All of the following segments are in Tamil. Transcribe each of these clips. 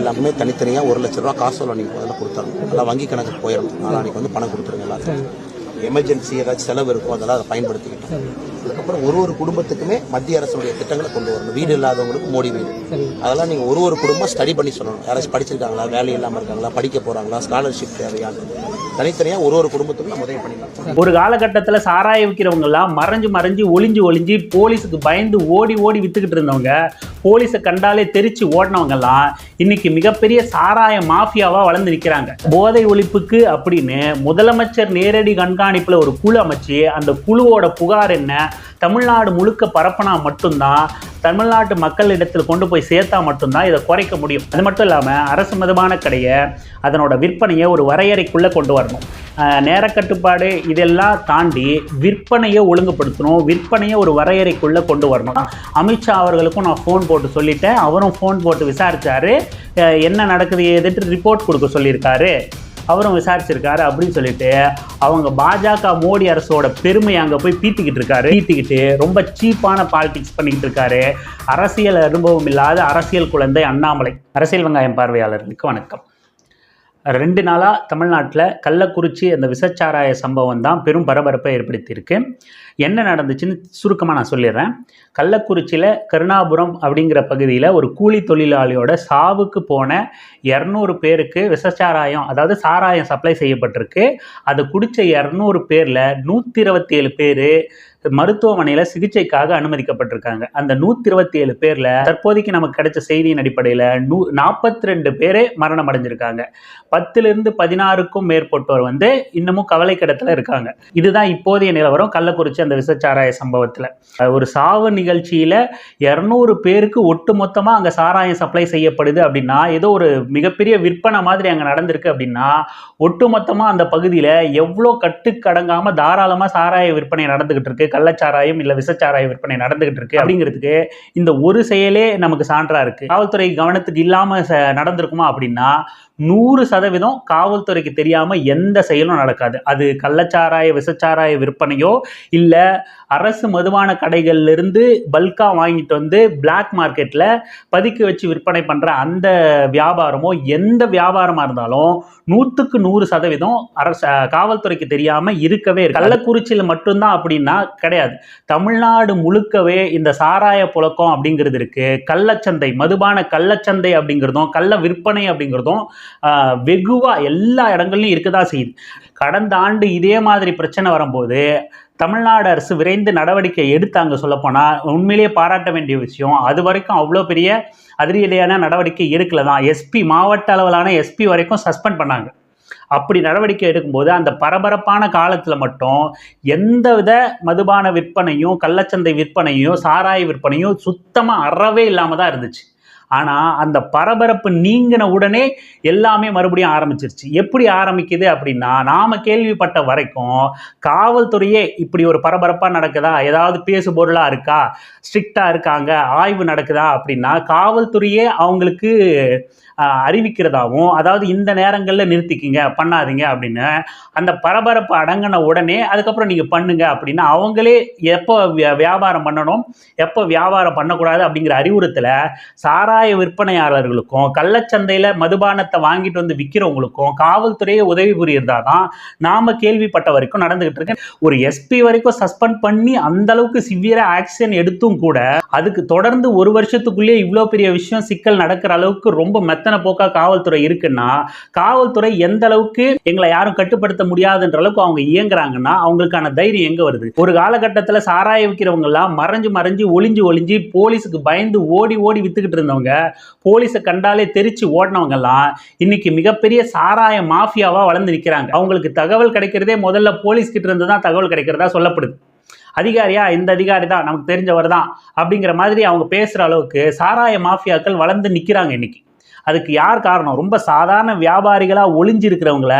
எல்லாமே தனித்தனியாக ஒரு லட்ச ரூபா காசோலை நீங்கள் முதல்ல கொடுத்துடணும் அதெல்லாம் வங்கி கணக்கு போயிடும். போயிடணும் அன்றைக்கி வந்து பணம் கொடுத்துருங்க எல்லாத்துக்கும் எமர்ஜென்சி ஏதாச்சும் செலவு இருக்கும் அதெல்லாம் அதை பயன்படுத்திக்கிட்டோம். அதுக்கப்புறம் ஒரு ஒரு குடும்பத்துக்குமே மத்திய அரசுடைய திட்டங்களை கொண்டு வரணும். வீடு இல்லாதவங்களுக்கு மோடி வீடு. அதெல்லாம் நீங்கள் ஒரு ஒரு குடும்பம் ஸ்டடி பண்ணி சொல்லணும். யாராச்சும் படிச்சிருக்காங்களா? வேலை இல்லாமல் இருக்காங்களா? படிக்க போகிறாங்களா ஸ்காலர்ஷிப் தேவையானது தனித்தனியாக ஒரு ஒரு குடும்பத்துக்கும் நம்ம உதவி பண்ணிக்கலாம். ஒரு காலகட்டத்தில் சாராய விற்கிறவங்க எல்லாம் மறைஞ்சு மறைஞ்சு ஒளிஞ்சு ஒளிஞ்சு போலீஸுக்கு பயந்து ஓடி ஓடி வித்துக்கிட்டு இருந்தவங்க போலீஸை கண்டாலே தெரிச்சு ஓடினவங்க எல்லாம் இன்னைக்கு மிகப்பெரிய சாராய மாஃபியாவா வளர்ந்து நிற்கிறாங்க போதை ஒழிப்புக்கு அப்படின்னு முதலமைச்சர் நேரடி கண்காணிப்புல ஒரு குழு அமைச்சு அந்த குழுவோட புகார் என்ன தமிழ்நாடு முழுக்க பரப்பினா மட்டும்தான் தமிழ்நாட்டு மக்களிடத்தில் கொண்டு போய் சேர்த்தா மட்டும்தான் இதை குறைக்க முடியும். அது மட்டும் இல்லாமல் அரசு மதமான கடையை அதனோட விற்பனையை ஒரு வரையறைக்குள்ளே கொண்டு வரணும். நேரக்கட்டுப்பாடு இதெல்லாம் தாண்டி விற்பனையை ஒழுங்குபடுத்தணும் விற்பனையை ஒரு வரையறைக்குள்ளே கொண்டு வரணும். அமித்ஷா அவர்களுக்கும் நான் ஃபோன் போட்டு சொல்லிட்டேன். அவரும் ஃபோன் போட்டு விசாரிச்சாரு. என்ன நடக்குது ஏதுட்டு ரிப்போர்ட் கொடுக்க சொல்லியிருக்காரு. அவரும் விசாரிச்சிருக்காரு அப்படின்னு சொல்லிட்டு அவங்க பாஜக மோடி அரசோட பெருமை அங்கே போய் பீத்திக்கிட்டு இருக்காரு. பீத்திக்கிட்டு ரொம்ப சீப்பான பாலிடிக்ஸ் பண்ணிக்கிட்டு இருக்காரு. அரசியல் அனுபவம் இல்லாத அரசியல் குழந்தை அண்ணாமலை. அரசியல் வெங்காயம் பார்வையாளர்களுக்கு வணக்கம். ரெண்டு நாளாக தமிழ்நாட்டில் கள்ளக்குறிச்சி அந்த விசச்சாராய சம்பவம் தான் பெரும் பரபரப்பை ஏற்படுத்தியிருக்கு. என்ன நடந்துச்சுன்னு சுருக்கமாக நான் சொல்லிடுறேன். கள்ளக்குறிச்சியில் கருணாபுரம் அப்படிங்கிற பகுதியில் ஒரு கூலி தொழிலாளியோட சாவுக்கு போன இரநூறு பேருக்கு விஷச்சாராயம் அதாவது சாராயம் சப்ளை செய்யப்பட்டிருக்கு. அதை குடித்த இரநூறு பேரில் நூற்றி இருபத்தி ஏழு பேர் மருத்துவமனையில் சிகிச்சைக்காக அனுமதிக்கப்பட்டிருக்காங்க. அந்த நூற்றி இருபத்தி ஏழு பேரில் தற்போதைக்கு நமக்கு கிடைச்ச செய்தியின் அடிப்படையில் நூ நாற்பத்தி ரெண்டு பேரே மரணம் அடைஞ்சிருக்காங்க. பத்துலேருந்து பதினாறுக்கும் மேற்பட்டோர் வந்து இன்னமும் கவலை கிடத்தில் இருக்காங்க. இதுதான் இப்போதைய நிலவரம் கள்ளக்குறிச்சி அந்த விசச்சாராய சம்பவத்தில். ஒரு சாவு நிகழ்ச்சியில் இரநூறு பேருக்கு ஒட்டு மொத்தமாக அங்கே சாராயம் சப்ளை செய்யப்படுது அப்படின்னா ஏதோ ஒரு மிகப்பெரிய விற்பனை மாதிரி அங்கே நடந்திருக்கு அப்படின்னா ஒட்டு மொத்தமாக அந்த பகுதியில் எவ்வளோ கட்டுக்கடங்காமல் தாராளமாக சாராய விற்பனை நடந்துகிட்டு இருக்கு கள்ளச்சாராயம் இல்லை விசச்சாராய விற்பனை நடந்துகிட்டு இருக்கு அப்படிங்கிறதுக்கு இந்த ஒரு செயலே நமக்கு சான்றாக இருக்கு. காவல்துறை கவனத்துக்கு இல்லாமல் நடந்திருக்குமா அப்படின்னா நூறு சதவீதம் காவல்துறைக்கு தெரியாமல் எந்த செயலும் நடக்காது. அது கள்ளச்சாராய விசச்சாராய விற்பனையோ இல்லை அரசு மதுபான கடைகள்லேருந்து பல்காக வாங்கிட்டு வந்து பிளாக் மார்க்கெட்டில் பதுக்கி வச்சு விற்பனை பண்ணுற அந்த வியாபாரமோ எந்த வியாபாரமாக இருந்தாலும் நூற்றுக்கு நூறு சதவீதம் அரசு காவல்துறைக்கு தெரியாமல் இருக்கவே இருக்கு கள்ளக்குறிச்சியில் மட்டும்தான் அப்படின்னா கிடையாது. தமிழ்நாடு முழுக்கவே இந்த சாராய புழக்கம் அப்படிங்கிறது இருக்குது கள்ளச்சந்தை மதுபான கள்ளச்சந்தை அப்படிங்கிறதும் கள்ள விற்பனை அப்படிங்கிறதும் வெகுவாக எல்லா இடங்கள்லையும் இருக்க தான் செய்யுது. கடந்த ஆண்டு இதே மாதிரி பிரச்சனை வரும்போது தமிழ்நாடு அரசு விரைந்து நடவடிக்கை எடுத்தாங்க சொல்லப்போனால் உண்மையிலேயே பாராட்ட வேண்டிய விஷயம் அது வரைக்கும் அவ்வளோ பெரிய அதிரடியான நடவடிக்கை எடுக்கல தான். எஸ்பி மாவட்ட அளவிலான எஸ்பி வரைக்கும் சஸ்பெண்ட் பண்ணாங்க. அப்படி நடவடிக்கை எடுக்கும்போது அந்த பரபரப்பான காலத்தில் மட்டும் எந்தவித மதுபான விற்பனையும் கள்ளச்சந்தை விற்பனையும் சாராய விற்பனையும் சுத்தமாக அறவே இல்லாமல் தான் இருந்துச்சு. ஆனால் அந்த பரபரப்பு நீங்கின உடனே எல்லாமே மறுபடியும் ஆரம்பிச்சிருச்சு. எப்படி ஆரம்பிக்குது அப்படின்னா நாம் கேள்விப்பட்ட வரைக்கும் காவல்துறையே இப்படி ஒரு பரபரப்பாக நடக்குதா? ஏதாவது பேசு பொருளாக இருக்கா? ஸ்ட்ரிக்டாக இருக்காங்க? ஆய்வு நடக்குதா அப்படின்னா காவல்துறையே அவங்களுக்கு அறிவிக்கிறதாகவும் அதாவது இந்த நேரங்களில் நிறுத்திக்கிங்க பண்ணாதீங்க அப்படின்னு அந்த பரபரப்பு அடங்கின உடனே அதுக்கப்புறம் நீங்கள் பண்ணுங்க அப்படின்னு அவங்களே எப்போ வியா- வியாபாரம் பண்ணணும் எப்போ வியாபாரம் பண்ணக்கூடாது அப்படிங்கிற அறிவுறுத்தலை சாராய விற்பனையாளர்களுக்கும் கள்ளச்சந்தையில் மதுபானத்தை வாங்கிட்டு வந்து விற்கிறவங்களுக்கும் காவல்துறையே உதவி புரியுறதா தான் நாம் கேள்விப்பட்ட வரைக்கும் நடந்துகிட்டு இருக்கேன் ஒரு எஸ்பி வரைக்கும் சஸ்பெண்ட் பண்ணி அந்த அளவுக்கு சிவியரா ஆக்ஷன் எடுத்தும் கூட அதுக்கு தொடர்ந்து ஒரு வருஷத்துக்குள்ளேயே இவ்வளோ பெரிய விஷயம் சிக்கல் நடக்கிற அளவுக்கு ரொம்ப மெத்தன போக்கா காவல்துறை இருக்குன்னா காவல்துறை எந்த அளவுக்கு எங்களை யாரும் கட்டுப்படுத்த முடியாதுன்ற அளவுக்கு அவங்க இயங்குறாங்கன்னா அவங்களுக்கான தைரியம் எங்க வருது? ஒரு காலகட்டத்தில் சாராய விற்கிறவங்க எல்லாம் மறைஞ்சு மறைஞ்சு ஒளிஞ்சு ஒளிஞ்சு போலீஸுக்கு பயந்து ஓடி ஓடி வித்துக்கிட்டு இருந்தவங்க போலீஸை கண்டாலே தெரிச்சு ஓடினவங்கெல்லாம் இன்னைக்கு மிகப்பெரிய சாராய மாஃபியாவாக வளர்ந்து நிற்கிறாங்க அவங்களுக்கு தகவல் கிடைக்கிறதே முதல்ல போலீஸ் கிட்ட இருந்து தான் தகவல் கிடைக்கிறதா சொல்லப்படுது. அதிகாரியா இந்த அதிகாரி தான் நமக்கு தெரிஞ்சவர் தான் அப்படிங்கிற மாதிரி அவங்க பேசுகிற அளவுக்கு சாராய மாஃபியாக்கள் வளர்ந்து நிற்கிறாங்க இன்னைக்கு. அதுக்கு யார் காரணம்? ரொம்ப சாதாரண வியாபாரிகளாக ஒளிஞ்சிருக்கிறவங்கள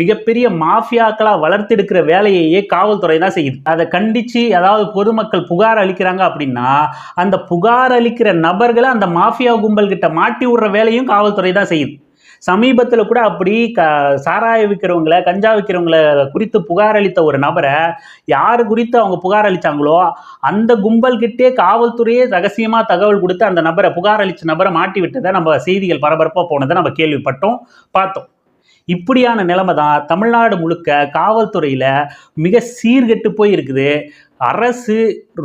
மிகப்பெரிய மாஃபியாக்களாக வளர்த்தெடுக்கிற வேலையையே காவல்துறை தான் செய்யுது. அதை கண்டித்து அதாவது பொதுமக்கள் புகார் அளிக்கிறாங்க அப்படின்னா அந்த புகார் அளிக்கிற நபர்களை அந்த மாஃபியா கும்பல் கிட்ட மாட்டி விடுற வேலையும் காவல்துறை தான் செய்யுது. சமீபத்தில் கூட அப்படி க சாராய விற்கிறவங்கள கஞ்சா விற்கிறவங்கள குறித்து புகார் அளித்த ஒரு நபரை யார் குறித்து அவங்க புகார் அளித்தாங்களோ அந்த கும்பல்கிட்டே காவல்துறையே ரகசியமாக தகவல் கொடுத்து அந்த நபரை புகார் அளித்த நபரை மாட்டி விட்டதை நம்ம செய்திகள் பரபரப்பாக போனதை நம்ம கேள்விப்பட்டோம் பார்த்தோம். இப்படியான நிலைமை தான் தமிழ்நாடு முழுக்க காவல்துறையில் மிக சீர்கெட்டு போய் இருக்குது அரசு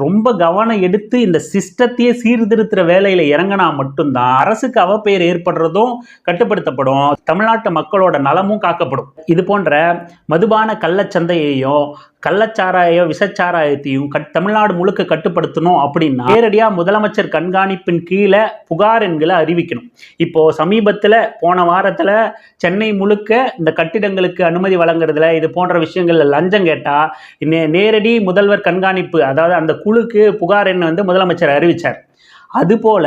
ரொம்ப கவனம் எடுத்து இந்த சிஸ்டத்தையே சீர்திருத்துற வேலையில் இறங்கினா மட்டும்தான் அரசுக்கு அவப்பெயர் ஏற்படுறதும் கட்டுப்படுத்தப்படும். தமிழ்நாட்டு மக்களோட நலமும் காக்கப்படும். இது போன்ற மதுபான கள்ளச்சந்தையையும் கள்ளச்சாராய விஷச்சாராயத்தையும் கட் தமிழ்நாடு முழுக்க கட்டுப்படுத்தணும் அப்படின்னா நேரடியாக முதலமைச்சர் கண்காணிப்பின் கீழே புகார் எண்களை அறிவிக்கணும். இப்போ சமீபத்தில் போன வாரத்தில் சென்னை முழுக்க இந்த கட்டிடங்களுக்கு அனுமதி வழங்குறதுல இது போன்ற விஷயங்கள்ல லஞ்சம் கேட்டால் நே நேரடி முதல்வர் கண்காணிப்பு அதாவது அந்த குழுக்கு புகார் எண் வந்து முதலமைச்சர் அறிவிச்சார். அதுபோல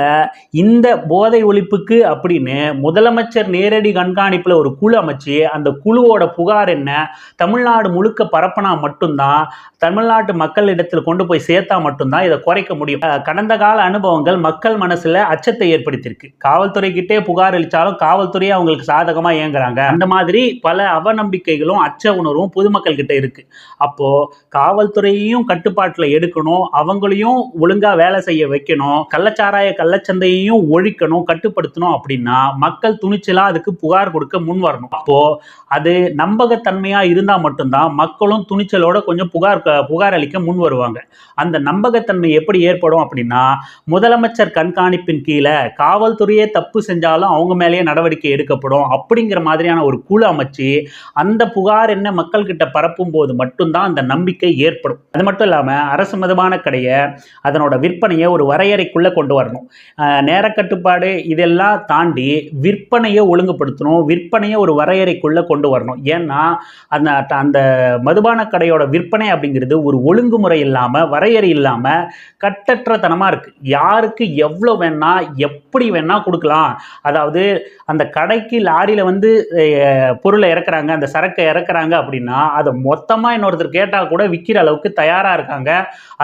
இந்த போதை ஒழிப்புக்கு அப்படின்னு முதலமைச்சர் நேரடி கண்காணிப்பில் ஒரு குழு அமைச்சு அந்த குழுவோட புகார் என்ன? தமிழ்நாடு முழுக்க பரப்பினா மட்டும்தான் தமிழ்நாட்டு மக்களிடத்தில் கொண்டு போய் சேர்த்தா மட்டும்தான் இதை குறைக்க முடியும். கடந்த கால அனுபவங்கள் மக்கள் மனசுல அச்சத்தை ஏற்படுத்தியிருக்கு. காவல்துறை கிட்டே புகார் அளித்தாலும் காவல்துறையே அவங்களுக்கு சாதகமாக இயங்குறாங்க. அந்த மாதிரி பல அவநம்பிக்கைகளும் அச்ச உணர்வும் பொதுமக்கள் கிட்ட இருக்கு. அப்போ காவல்துறையையும் கட்டுப்பாட்டில் எடுக்கணும். அவங்களையும் ஒழுங்காக வேலை செய்ய வைக்கணும். கள்ளச்சாராய கள்ளச்சந்தையையும் ஒழிக்கணும் கட்டுப்படுத்தணும் அப்படின்னா மக்கள் துணிச்சலா அதுக்கு புகார் கொடுக்க முன் வரணும். அப்போ அது நம்பகத்தன்மையா இருந்தா மட்டும்தான் மக்களும் துணிச்சலோட கொஞ்சம் புகார் புகார் அளிக்க முன் வருவாங்க. அந்த நம்பகத்தன்மை எப்படி ஏற்படும் அப்படின்னா முதலமைச்சர் கண்காணிப்பின் கீழே காவல்துறையே தப்பு செஞ்சாலும் அவங்க மேலேயே நடவடிக்கை எடுக்கப்படும் அப்படிங்கிற மாதிரியான ஒரு குழு அமைச்சு அந்த புகார் என்ன மக்கள் கிட்ட பரப்பும் போது மட்டும்தான் அந்த நம்பிக்கை ஏற்படும். அது மட்டும் இல்லாம அரசு மதுபான கடையை அதனோட விற்பனையை ஒரு வரையறைக்குள்ள கொண்டு வரணும். நேரக்கட்டுப்பாடு இதெல்லாம் தாண்டி விற்பனையை ஒழுங்குபடுத்தணும். விற்பனையை ஒரு வரையறைக்குள்ளே கொண்டு வரணும். ஏன்னா அந்த அந்த மதுபான கடையோட விற்பனை அப்படிங்கிறது ஒரு ஒழுங்குமுறை இல்லாமல் வரையறை இல்லாமல் கட்டற்றத்தனமாக இருக்குது யாருக்கு எவ்வளோ வேணால் எப்படி வேணால் கொடுக்கலாம். அதாவது அந்த கடைக்கு லாரியில் வந்து பொருளை இறக்குறாங்க அந்த சரக்கை இறக்குறாங்க அப்படின்னா அதை மொத்தமாக இன்னொருத்தர் கேட்டால் கூட விற்கிற அளவுக்கு தயாராக இருக்காங்க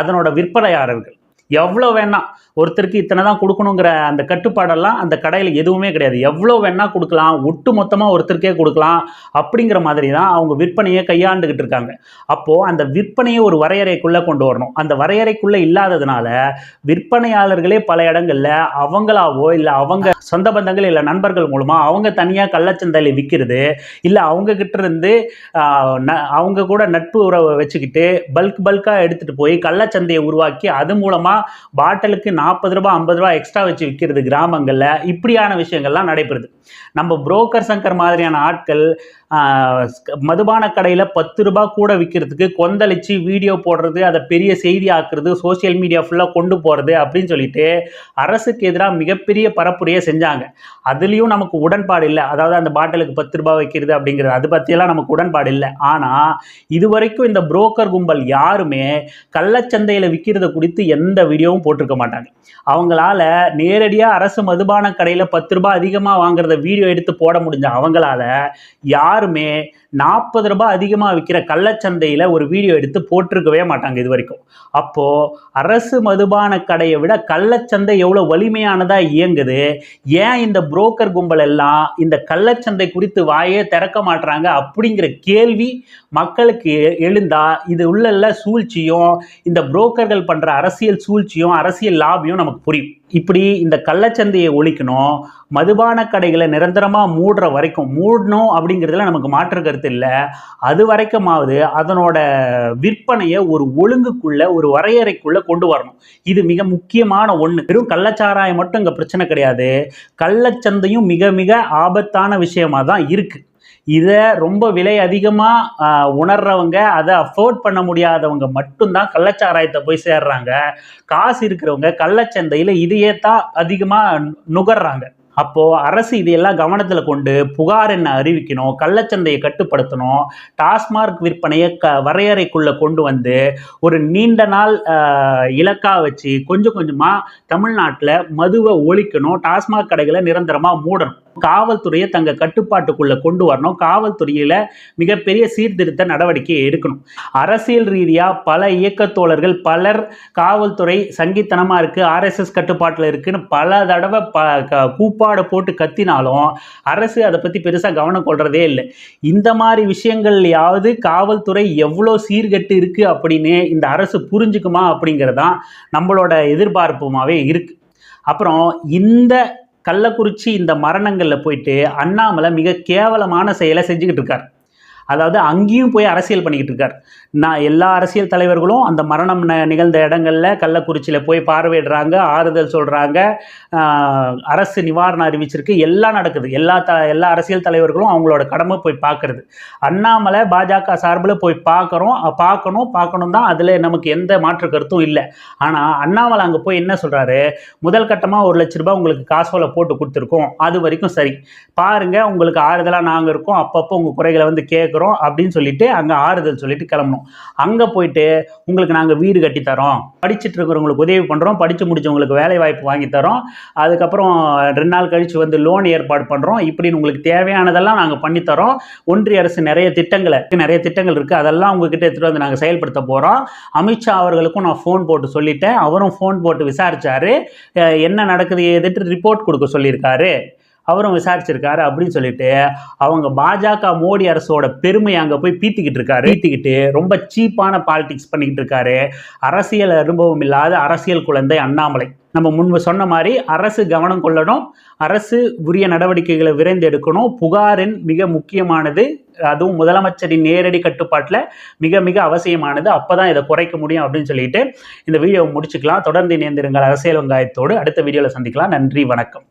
அதனோட விற்பனையாளர்கள். எவ்வளோ வேணா ஒருத்தருக்கு இத்தனை தான் கொடுக்கணுங்கிற அந்த கட்டுப்பாடெல்லாம் அந்த கடையில் எதுவுமே கிடையாது. எவ்வளோ வேணா கொடுக்கலாம் ஒட்டு மொத்தமாக ஒருத்தருக்கே கொடுக்கலாம் அப்படிங்கிற மாதிரி தான் அவங்க விற்பனையை கையாண்டுக்கிட்டு இருக்காங்க. அப்போது அந்த விற்பனையை ஒரு வரையறைக்குள்ளே கொண்டு வரணும். அந்த வரையறைக்குள்ளே இல்லாததுனால விற்பனையாளர்களே பல இடங்களில் அவங்களாவோ இல்லை அவங்க சொந்த பந்தங்கள் இல்லை நண்பர்கள் மூலமாக அவங்க தனியாக கள்ளச்சந்தையில் விற்கிறது இல்லை அவங்கக்கிட்ட இருந்து ந- அவங்க கூட நட்பு உறவை வச்சுக்கிட்டு பல்க் பல்காக எடுத்துகிட்டு போய் கள்ளச்சந்தையை உருவாக்கி அது மூலமாக பாட்டிலுக்கு நாற்பது ரூபாய் ஐம்பது ரூபாய் எக்ஸ்ட்ரா வச்சு விற்கிறது கிராமங்களில் இப்படியான விஷயங்கள்லாம் நடைபெறுது. நம்ம புரோக்கர் சங்கர் மாதிரியான ஆட்கள் மதுபான கடையில் பத்து ரூபாய் கூட விற்கிறதுக்கு கொந்தளிச்சு வீடியோ போடுறது அதை பெரிய செய்தி ஆக்குறது சோஷியல் மீடியா ஃபுல்லாக கொண்டு போகிறது அப்படின்னு சொல்லிட்டு அரசுக்கு எதிராக மிகப்பெரிய பரப்புரையை செஞ்சாங்க. அதுலேயும் நமக்கு உடன்பாடு இல்லை. அதாவது அந்த பாட்டிலுக்கு பத்து ரூபாய் வைக்கிறது அப்படிங்கிறது அது பற்றியெல்லாம் நமக்கு உடன்பாடு இல்லை. ஆனால் இதுவரைக்கும் இந்த புரோக்கர் கும்பல் யாருமே கள்ளச்சந்தையில் விற்கிறத குறித்து எந்த வீடியோவும் போட்டிருக்க மாட்டாங்க. அவங்களால நேரடியாக அரசு மதுபான கடையில் பத்து ரூபாய் அதிகமாக வாங்குறத வீடியோ எடுத்து போட முடிஞ்ச அவங்களால யாருமே நாற்பது ரூபாய் அதிகமாக விற்கிற கள்ளச்சந்தையில் ஒரு வீடியோ எடுத்து போட்டிருக்கவே மாட்டாங்க இது வரைக்கும். அப்போது அரசு மதுபான கடையை விட கள்ளச்சந்தை எவ்வளோ வலிமையானதாக இயங்குது? ஏன் இந்த புரோக்கர் கும்பல் எல்லாம் இந்த கள்ளச்சந்தை குறித்து வாயே திறக்க மாட்றாங்க அப்படிங்கிற கேள்வி மக்களுக்கு எழுந்தால் எழுந்தா இது உள்ள சூழ்ச்சியும் இந்த புரோக்கர்கள் பண்ணுற அரசியல் சூழ்ச்சியும் அரசியல் லாபியும் நமக்கு புரியும். இப்படி இந்த கள்ளச்சந்தையை ஒழிக்கணும் மதுபான கடைகளை நிரந்தரமாக மூடுற வரைக்கும் மூடணும் அப்படிங்கிறதுல நமக்கு மாற்று கருத்து இல்லை. அது வரைக்குமாவது அதனோட விற்பனையை ஒரு ஒழுங்குக்குள்ள ஒரு வரையறைக்குள்ளே கொண்டு வரணும். இது மிக முக்கியமான ஒன்று வெறும் கள்ளச்சாராயம் மட்டும் இங்கே பிரச்சனை கிடையாது. கள்ளச்சந்தையும் மிக மிக ஆபத்தான விஷயமா தான் இருக்குது இதை ரொம்ப விலை அதிகமாக உணர்றவங்க அதை அஃபோர்ட் பண்ண முடியாதவங்க மட்டும்தான் கள்ளச்சாராயத்தை போய் சேர்றாங்க. காசு இருக்கிறவங்க கள்ளச்சந்தையில் இதையே தான் அதிகமாக நுகர்றாங்க. அப்போது அரசு இதையெல்லாம் கவனத்தில் கொண்டு புகார் என்ன அறிவிக்கணும் கள்ளச்சந்தையை கட்டுப்படுத்தணும் டாஸ்மார்க் விற்பனையை க வரையறைக்குள்ளே கொண்டு வந்து ஒரு நீண்ட நாள் இலக்காக இலக்கா வச்சு கொஞ்சம் கொஞ்சமாக தமிழ்நாட்டில் மதுவை ஒழிக்கணும் டாஸ்மாக் கடைகளை நிரந்தரமாக மூடணும். காவல்துறையை தங்க கட்டுப்பாட்டுக்குள்ள கொண்டு வரணும். காவல்துறையில மிகப்பெரிய சீர்திருத்த நடவடிக்கை எடுக்கணும். அரசியல் ரீதியா பல இயக்கத்தோழர்கள் பலர் காவல்துறை சங்கித்தனமா இருக்கு ஆர்எஸ்எஸ் கட்டுப்பாட்டில் இருக்குன்னு பல தடவை ப க- கூப்பாடு போட்டு கத்தினாலும் அரசு அதை பத்தி பெருசா கவனம் கொள்றதே இல்லை. இந்த மாதிரி விஷயங்கள்லயாவது காவல்துறை எவ்வளோ சீர்கெட்டு இருக்கு அப்படின்னு இந்த அரசு புரிஞ்சுக்குமா அப்படிங்கிறதான் நம்மளோட எதிர்பார்ப்புமாவே இருக்கு. அப்புறம் இந்த கள்ளக்குறிச்சி இந்த மரணங்களில் போயிட்டு அண்ணாமலை மிக கேவலமான செயலை செஞ்சுக்கிட்டு இருக்கார். அதாவது அங்கேயும் போய் அரசியல் பண்ணிக்கிட்டு இருக்கார். நான் எல்லா அரசியல் தலைவர்களும் அந்த மரணம் ந- நிகழ்ந்த இடங்கள்ல கள்ளக்குறிச்சியில் போய் பார்வையிடுறாங்க ஆறுதல் சொல்கிறாங்க அரசு நிவாரணம் அறிவிச்சிருக்கு எல்லாம் நடக்குது. எல்லா த எல்லா அரசியல் தலைவர்களும் அவங்களோட கடமை போய் பார்க்கறது. அண்ணாமலை பாஜக சார்பில் போய் பார்க்குறோம் பார்க்கணும் பார்க்கணும் தான் அதில் நமக்கு எந்த மாற்று கருத்தும் இல்லை. ஆனால் அண்ணாமலை அங்கே போய் என்ன சொல்கிறாரு முதல் கட்டமாக ஒரு லட்ச ரூபாய் உங்களுக்கு காசோலை போட்டு கொடுத்துருக்கோம். அது வரைக்கும் சரி. பாருங்கள் உங்களுக்கு ஆறுதலாக நாங்கள் இருக்கோம். அப்பப்போ உங்கள் குறைகளை வந்து கேட்க கேட்குறோம் அப்படின்னு சொல்லிட்டு அங்கே ஆறுதல் சொல்லிட்டு கிளம்பணும். அங்கே போயிட்டு உங்களுக்கு நாங்கள் வீடு கட்டித்தரோம் படிச்சுட்டு இருக்கிறவங்களுக்கு உதவி பண்ணுறோம் படித்து முடிச்சவங்களுக்கு வேலை வாய்ப்பு வாங்கி தரோம். அதுக்கப்புறம் ரெண்டு நாள் கழித்து வந்து லோன் ஏற்பாடு பண்ணுறோம் இப்படின்னு உங்களுக்கு தேவையானதெல்லாம் நாங்கள் பண்ணித்தரோம் ஒன்றிய அரசு நிறைய திட்டங்களை நிறைய திட்டங்கள் இருக்குது அதெல்லாம் உங்ககிட்ட எடுத்துகிட்டு வந்து நாங்கள் செயல்படுத்த போகிறோம் அமித்ஷா அவர்களுக்கும் நான் ஃபோன் போட்டு சொல்லிட்டேன். அவரும் ஃபோன் போட்டு விசாரித்தார் என்ன நடக்குது எதிர்த்து ரிப்போர்ட் கொடுக்க சொல்லியிருக்காரு. அவரும் விசாரிச்சிருக்காரு அப்படின்னு சொல்லிட்டு அவங்க பாஜக மோடி அரசோட பெருமையை அங்கே போய் பீத்திக்கிட்டு இருக்காரு. பீத்திக்கிட்டு ரொம்ப சீப்பான பாலிடிக்ஸ் பண்ணிக்கிட்டு இருக்காரு. அரசியல் அனுபவம் இல்லாத அரசியல் குழந்தை அண்ணாமலை. நம்ம முன்பு சொன்ன மாதிரி அரசு கவனம் கொள்ளணும் அரசு உரிய நடவடிக்கைகளை விரைந்து எடுக்கணும். புகாரின் மிக முக்கியமானது அதுவும் முதலமைச்சரின் நேரடி கட்டுப்பாட்டில் மிக மிக அவசியமானது. அப்போ தான் இதை குறைக்க முடியும் அப்படின்னு சொல்லிட்டு இந்த வீடியோவை முடிச்சுக்கலாம். தொடர்ந்து இணைந்திருங்கள் அரசியல் வெங்காயத்தோடு. அடுத்த வீடியோவில் சந்திக்கலாம். நன்றி வணக்கம்.